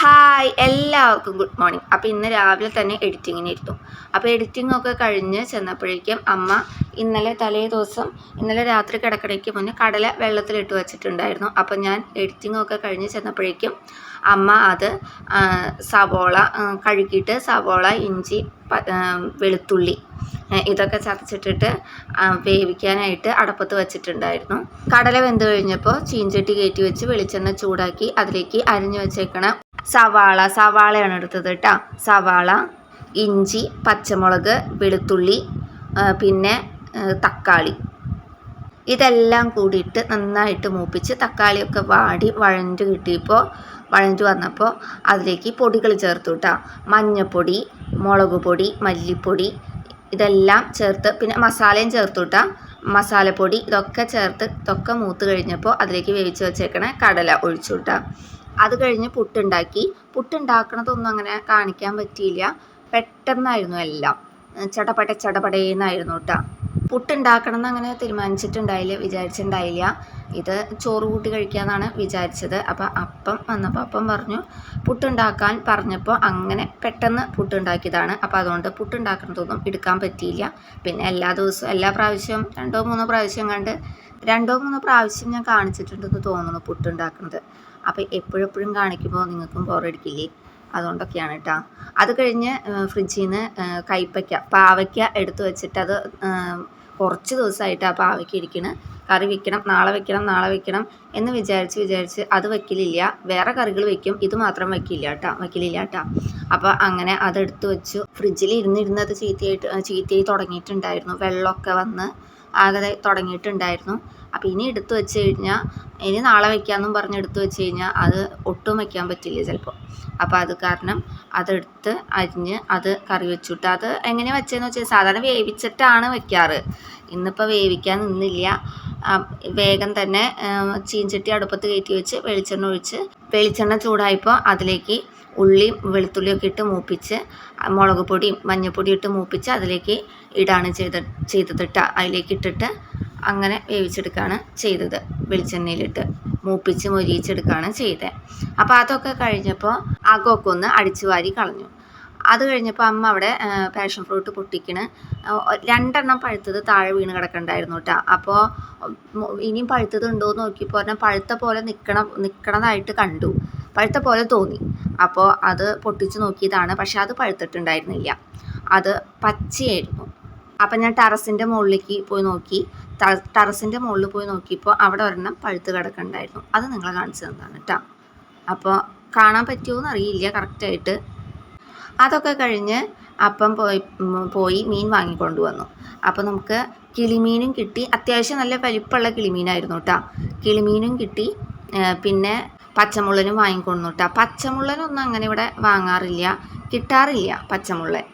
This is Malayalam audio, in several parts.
ഹായ് എല്ലാവർക്കും ഗുഡ് മോർണിംഗ് അപ്പോൾ ഇന്ന് രാവിലെ തന്നെ എഡിറ്റിങ്ങിന് ഇരുത്തും അപ്പോൾ എഡിറ്റിംഗ് ഒക്കെ കഴിഞ്ഞ് ചെന്നപ്പോഴേക്കും അമ്മ ഇന്നലെ തലേ ദിവസം ഇന്നലെ രാത്രി കിടക്കടയ്ക്ക് മുന്നേ കടല വെള്ളത്തിലിട്ട് വെച്ചിട്ടുണ്ടായിരുന്നു. അപ്പോൾ ഞാൻ എഡിറ്റിംഗ് ഒക്കെ കഴിഞ്ഞ് ചെന്നപ്പോഴേക്കും അമ്മ അത് സവോള കഴുകിയിട്ട് സവോള ഇഞ്ചി വെളുത്തുള്ളി ഇതൊക്കെ ചതച്ചിട്ടിട്ട് വേവിക്കാനായിട്ട് അടപ്പത്ത് വെച്ചിട്ടുണ്ടായിരുന്നു. കടല വെന്ത് കഴിഞ്ഞപ്പോൾ ചീഞ്ചട്ടി കയറ്റി വെച്ച് വെളിച്ചെണ്ണ ചൂടാക്കി അതിലേക്ക് അരിഞ്ഞു വെച്ചേക്കണ സവാള സവാളയാണ് എടുത്തത് കേട്ടോ. സവാള ഇഞ്ചി പച്ചമുളക് വെളുത്തുള്ളി പിന്നെ തക്കാളി. ഇതെല്ലാം കൂടിയിട്ട് നന്നായിട്ട് മൂപ്പിച്ച് തക്കാളിയൊക്കെ വാടി വഴഞ്ഞു കിട്ടിയപ്പോൾ വഴഞ്ഞു വന്നപ്പോൾ അതിലേക്ക് പൊടികൾ ചേർത്തു കേട്ടോ. മഞ്ഞൾപ്പൊടി മുളക് പൊടി മല്ലിപ്പൊടി ഇതെല്ലാം ചേർത്ത് പിന്നെ മസാലയും ചേർത്തു കേട്ടോ. മസാലപ്പൊടി ഇതൊക്കെ ചേർത്ത് ഇതൊക്കെ മൂത്ത് കഴിഞ്ഞപ്പോൾ അതിലേക്ക് വേവിച്ച് വെച്ചേക്കണ കടല ഒഴിച്ചു കേട്ടോ. അത് കഴിഞ്ഞ് പുട്ടുണ്ടാക്കി. പുട്ടുണ്ടാക്കണതൊന്നും അങ്ങനെ കാണിക്കാൻ പറ്റിയില്ല. പെട്ടെന്നായിരുന്നു എല്ലാം. ചടപട ചടപടേന്നായിരുന്നു കേട്ടോ പുട്ടുണ്ടാക്കണം എന്ന് അങ്ങനെ തീരുമാനിച്ചിട്ടുണ്ടായില്ല വിചാരിച്ചിട്ടുണ്ടായില്ല. ഇത് ചോറ് കൂട്ടി കഴിക്കാമെന്നാണ് വിചാരിച്ചത്. അപ്പോൾ അപ്പം വന്നപ്പോൾ അപ്പം പറഞ്ഞു പുട്ടുണ്ടാക്കാൻ പറഞ്ഞപ്പോൾ അങ്ങനെ പെട്ടെന്ന് പുട്ടുണ്ടാക്കിയതാണ്. അപ്പോൾ അതുകൊണ്ട് പുട്ടുണ്ടാക്കണതൊന്നും എടുക്കാൻ പറ്റിയില്ല. പിന്നെ എല്ലാ ദിവസവും എല്ലാ പ്രാവശ്യവും രണ്ടോ മൂന്നോ പ്രാവശ്യം കണ്ട് രണ്ടോ മൂന്നോ പ്രാവശ്യം ഞാൻ കാണിച്ചിട്ടുണ്ടെന്ന് തോന്നുന്നു പുട്ടുണ്ടാക്കുന്നത് അപ്പോൾ എപ്പോഴെപ്പോഴും കാണിക്കുമ്പോൾ നിങ്ങൾക്കും ബോറടിക്കില്ലേ അതുകൊണ്ടൊക്കെയാണ് കേട്ടോ അത് കഴിഞ്ഞ് ഫ്രിഡ്ജിൽ നിന്ന് കൈപ്പയ്ക്ക പാവയ്ക്ക എടുത്തു വെച്ചിട്ട് അത് കുറച്ച് ദിവസമായിട്ട് ആ പാവയ്ക്ക ഇരിക്കണ്. കറി വെക്കണം നാളെ വെക്കണം നാളെ വെക്കണം എന്ന് വിചാരിച്ച് വിചാരിച്ച് അത് വെക്കലില്ല. വേറെ കറികൾ വെക്കും. ഇത് മാത്രം വെക്കില്ല കേട്ടോ വെക്കലില്ല കേട്ടോ അപ്പോൾ അങ്ങനെ അതെടുത്ത് വെച്ചു. ഫ്രിഡ്ജിൽ ഇരുന്നിരുന്ന് അത് ചീത്തയായിട്ട് ചീത്തയായി തുടങ്ങിയിട്ടുണ്ടായിരുന്നു. വെള്ളമൊക്കെ വന്ന് ആകെ തുടങ്ങിയിട്ടുണ്ടായിരുന്നു. അപ്പോൾ ഇനി എടുത്തു വെച്ച് കഴിഞ്ഞാൽ ഇനി നാളെ വയ്ക്കാമെന്നും പറഞ്ഞ് എടുത്തു വെച്ച് കഴിഞ്ഞാൽ അത് ഒട്ടും വയ്ക്കാൻ പറ്റില്ല ചിലപ്പോൾ അപ്പോൾ അത് കാരണം അതെടുത്ത് അരിഞ്ഞ് അത് കറി വെച്ചിട്ട്. അത് എങ്ങനെ വെച്ചതെന്ന് വെച്ചാൽ സാധാരണ വേവിച്ചിട്ടാണ് വെക്കാറ്. ഇന്നിപ്പോൾ വേവിക്കാൻ നിന്നില്ല. വേഗം തന്നെ ചീഞ്ചട്ടി അടുപ്പത്ത് കയറ്റി വെച്ച് വെളിച്ചെണ്ണ ഒഴിച്ച് വെളിച്ചെണ്ണ ചൂടായപ്പോൾ അതിലേക്ക് ഉള്ളിയും വെളുത്തുള്ളിയൊക്കെ ഇട്ട് മൂപ്പിച്ച് മുളക് പൊടിയും മഞ്ഞൾപ്പൊടിയും ഇട്ട് മൂപ്പിച്ച് അതിലേക്ക് ഇടാണ് ചെയ്ത ചെയ്തതിട്ട അതിലേക്ക് ഇട്ടിട്ട് അങ്ങനെ വേവിച്ചെടുക്കുകയാണ് ചെയ്തത്. വെളിച്ചെണ്ണയിലിട്ട് മൂപ്പിച്ച് മൊരിയിച്ചെടുക്കുകയാണ് ചെയ്തത് അപ്പോൾ അതൊക്കെ കഴിഞ്ഞപ്പോൾ അകമൊക്കെ ഒന്ന് അടിച്ചു വാരി കളഞ്ഞു. അത് കഴിഞ്ഞപ്പോൾ അമ്മ അവിടെ പാഷൻ ഫ്രൂട്ട് പൊട്ടിക്കണ്. രണ്ടെണ്ണം പഴുത്തത് താഴെ വീണ് കിടക്കണ്ടായിരുന്നു കേട്ടോ അപ്പോൾ ഇനിയും പഴുത്തത് ഉണ്ടോ എന്ന് നോക്കിയപ്പോൾ പറഞ്ഞാൽ പഴുത്ത പോലെ നിൽക്കണം നിൽക്കണതായിട്ട് കണ്ടു. പഴുത്ത പോലെ തോന്നി. അപ്പോൾ അത് പൊട്ടിച്ച് നോക്കിയതാണ്. പക്ഷെ അത് പഴുത്തിട്ടുണ്ടായിരുന്നില്ല. അത് പച്ചയായിരുന്നു. അപ്പം ഞാൻ ടെറസിന്റെ മുകളിലേക്ക് പോയി നോക്കി. ടെറസിന്റെ മുകളിൽ പോയി നോക്കിയപ്പോൾ അവിടെ ഒരെണ്ണം പഴുത്ത് കിടക്കണ്ടായിരുന്നു. അത് നിങ്ങളെ കാണിച്ചു തന്നതാണ് കേട്ടോ അപ്പോൾ കാണാൻ പറ്റുമോ അറിയില്ല കറക്റ്റായിട്ട് അതൊക്കെ കഴിഞ്ഞ് അപ്പം പോയി പോയി മീൻ വാങ്ങിക്കൊണ്ട് വന്നു. അപ്പോൾ നമുക്ക് കിളിമീനും കിട്ടി. അത്യാവശ്യം നല്ല വലിപ്പമുള്ള കിളിമീനായിരുന്നു കേട്ടോ കിളിമീനും കിട്ടി. പിന്നെ പച്ചമുള്ളനും വാങ്ങിക്കൊണ്ടു കേട്ടോ പച്ചമുള്ളനൊന്നും അങ്ങനെ ഇവിടെ വാങ്ങാറില്ല. കിട്ടാറില്ല പച്ചമുള്ളൻ.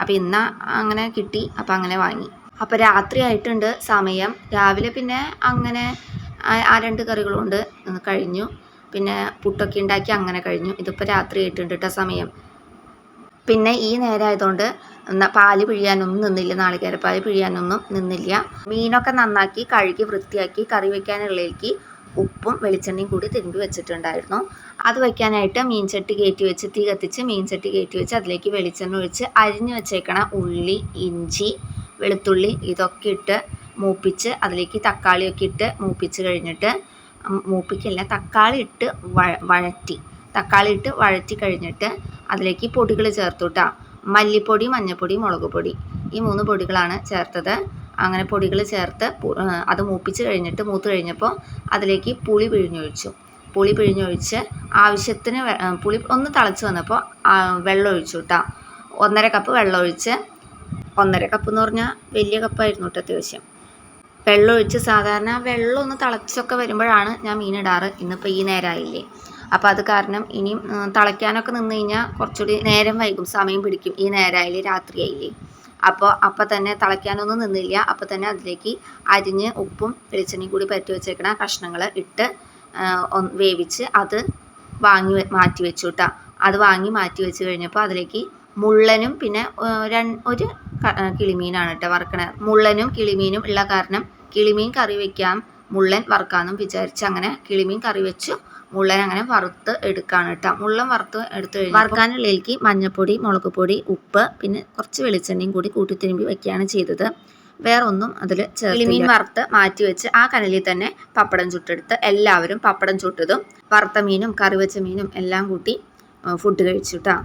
അപ്പോൾ ഇന്ന് അങ്ങനെ കിട്ടി. അപ്പോൾ അങ്ങനെ വാങ്ങി. അപ്പോൾ രാത്രി ആയിട്ടുണ്ട് സമയം. രാവിലെ പിന്നെ അങ്ങനെ ആ- രണ്ട് കറികളുണ്ട് ഉം, കഴിഞ്ഞു. പിന്നെ പുട്ടൊക്കെ ഉണ്ടാക്കി അങ്ങനെ കഴിഞ്ഞു. ഇതിപ്പോൾ രാത്രി ആയിട്ടുണ്ട് കേട്ടോ സമയം. പിന്നെ ഈ നേരമായതുകൊണ്ട് പാൽ പിഴിയാനൊന്നും നിന്നില്ല. നാളികേരപ്പാൽ പിഴിയാനൊന്നും നിന്നില്ല. മീനൊക്കെ നന്നാക്കി കഴുകി വൃത്തിയാക്കി കറി വയ്ക്കാനുള്ളിലേക്ക് ഉപ്പും വെളിച്ചെണ്ണയും കൂടി തിരുമ്പി വെച്ചിട്ടുണ്ടായിരുന്നു. അത് വയ്ക്കാനായിട്ട് മീൻചട്ടി കയറ്റി വെച്ച് തീ കത്തിച്ച് മീൻചട്ടി കയറ്റി വെച്ച് അതിലേക്ക് വെളിച്ചെണ്ണ ഒഴിച്ച് അരിഞ്ഞു വെച്ചേക്കണ ഉള്ളി ഇഞ്ചി വെളുത്തുള്ളി ഇതൊക്കെ ഇട്ട് മൂപ്പിച്ച് അതിലേക്ക് തക്കാളിയൊക്കെ ഇട്ട് മൂപ്പിച്ച് കഴിഞ്ഞിട്ട് മൂപ്പിക്കല്ല തക്കാളി ഇട്ട് വഴ- വഴറ്റി. തക്കാളി ഇട്ട് വഴറ്റി കഴിഞ്ഞിട്ട് അതിലേക്ക് പൊടികൾ ചേർത്തു കേട്ടോ മല്ലിപ്പൊടി മഞ്ഞൾപ്പൊടി മുളക് പൊടി. ഈ മൂന്ന് പൊടികളാണ് ചേർത്തത്. അങ്ങനെ പൊടികൾ ചേർത്ത് അത് മൂപ്പിച്ച് കഴിഞ്ഞിട്ട് മൂത്ത് കഴിഞ്ഞപ്പോൾ അതിലേക്ക് പുളി പിഴിഞ്ഞൊഴിച്ചു. പുളി പിഴിഞ്ഞൊഴിച്ച് ആവശ്യത്തിന് പുളി ഒന്ന് തിളച്ച് വന്നപ്പോൾ വെള്ളം ഒഴിച്ചു കേട്ടോ ഒന്നര കപ്പ് വെള്ളം ഒഴിച്ച് ഒന്നര കപ്പ് എന്ന് പറഞ്ഞാൽ വലിയ കപ്പായിരുന്നു കേട്ടോ അത്യാവശ്യം. വെള്ളം ഒഴിച്ച് സാധാരണ വെള്ളം ഒന്ന് തിളച്ചൊക്കെ വരുമ്പോഴാണ് ഞാൻ മീനിടാറ് ഇന്നിപ്പോൾ ഈ നേരമായില്ലേ അപ്പോൾ അത് കാരണം ഇനിയും തിളയ്ക്കാനൊക്കെ നിന്ന് കഴിഞ്ഞാൽ കുറച്ചുകൂടി നേരം വൈകും സമയം പിടിക്കും. ഈ നേരമായില്ലേ രാത്രിയായില്ലേ അപ്പോൾ അപ്പം തന്നെ തിളയ്ക്കാനൊന്നും നിന്നില്ല. അപ്പോൾ തന്നെ അതിലേക്ക് അരിഞ്ഞ് ഉപ്പും വെളിച്ചെണ്ണയും കൂടി പറ്റി വെച്ചേക്കണ കഷ്ണങ്ങൾ ഇട്ട് വേവിച്ച് അത് വാങ്ങി മാറ്റി വെച്ചു കേട്ടോ അത് വാങ്ങി മാറ്റി വെച്ച് കഴിഞ്ഞപ്പോൾ അതിലേക്ക് മുള്ളനും പിന്നെ ഒരു കിളിമീനാണ് കേട്ടോ വറുക്കണത്. മുള്ളനും കിളിമീനും ഉള്ള കാരണം കിളിമീൻ കറി വെക്കാം മുള്ളൻ വറുക്കാമെന്നും വിചാരിച്ച് അങ്ങനെ കിളിമീൻ കറി വെച്ചു മുള്ളൻ അങ്ങനെ വറുത്ത് എടുക്കാണ് കേട്ടോ. മുള്ളൻ വറുത്ത് എടുത്ത് വറുക്കാനുള്ളിലേക്ക് മഞ്ഞൾപ്പൊടി മുളക് പൊടി ഉപ്പ് പിന്നെ കുറച്ച് വെളിച്ചെണ്ണയും കൂടി കൂട്ടി തിരുമ്പി വെക്കുകയാണ് ചെയ്തത്. വേറെ ഒന്നും അതിൽ കിളിമീൻ വറുത്ത് മാറ്റി വെച്ച് ആ കനലിൽ തന്നെ പപ്പടം ചുട്ടെടുത്ത് എല്ലാവരും പപ്പടം ചുട്ടതും വറുത്ത മീനും കറി വെച്ച മീനും എല്ലാം കൂട്ടി ഫുഡ് കഴിച്ചു കേട്ടോ.